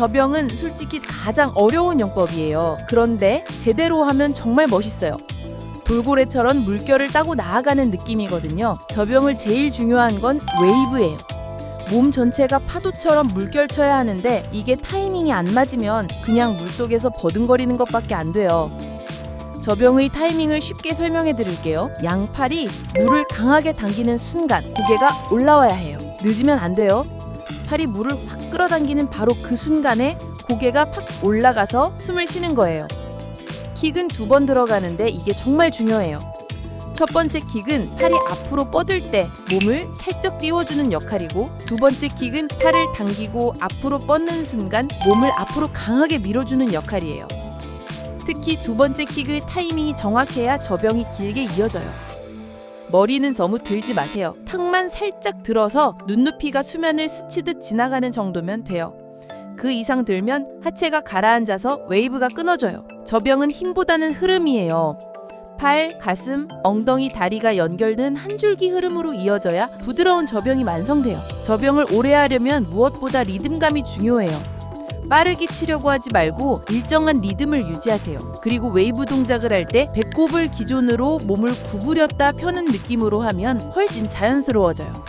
저병은 솔직히 가장 어려운 영법이에요. 그런데 제대로 하면 정말 멋있어요. 돌고래처럼 물결을 따고 나아가는 느낌이거든요. 저병을 제일 중요한 건 웨이브예요. 몸 전체가 파도처럼 물결 쳐야 하는데 이게 타이밍이 안 맞으면 그냥 물속에서 버둥거리는 것밖에 안 돼요. 저병의 타이밍을 쉽게 설명해 드릴게요. 양팔이 물을 강하게 당기는 순간 고개가 올라와야 해요. 늦으면 안 돼요. 팔이 물을 확 끌어당기는 바로 그 순간에 고개가 팍 올라가서 숨을 쉬는 거예요. 킥은 두 번 들어가는데 이게 정말 중요해요. 첫 번째 킥은 팔이 앞으로 뻗을 때 몸을 살짝 띄워주는 역할이고 두 번째 킥은 팔을 당기고 앞으로 뻗는 순간 몸을 앞으로 강하게 밀어주는 역할이에요. 특히 두 번째 킥의 타이밍이 정확해야 저병이 길게 이어져요. 머리는 너무 들지 마세요. 턱만 살짝 들어서 눈높이가 수면을 스치듯 지나가는 정도면 돼요. 그 이상 들면 하체가 가라앉아서 웨이브가 끊어져요. 저병은 힘보다는 흐름이에요. 팔, 가슴, 엉덩이, 다리가 연결된 한 줄기 흐름으로 이어져야 부드러운 저병이 완성돼요. 저병을 오래 하려면 무엇보다 리듬감이 중요해요. 빠르게 치려고 하지 말고 일정한 리듬을 유지하세요. 그리고 웨이브 동작을 할 때 배꼽을 기준으로 몸을 구부렸다 펴는 느낌으로 하면 훨씬 자연스러워져요.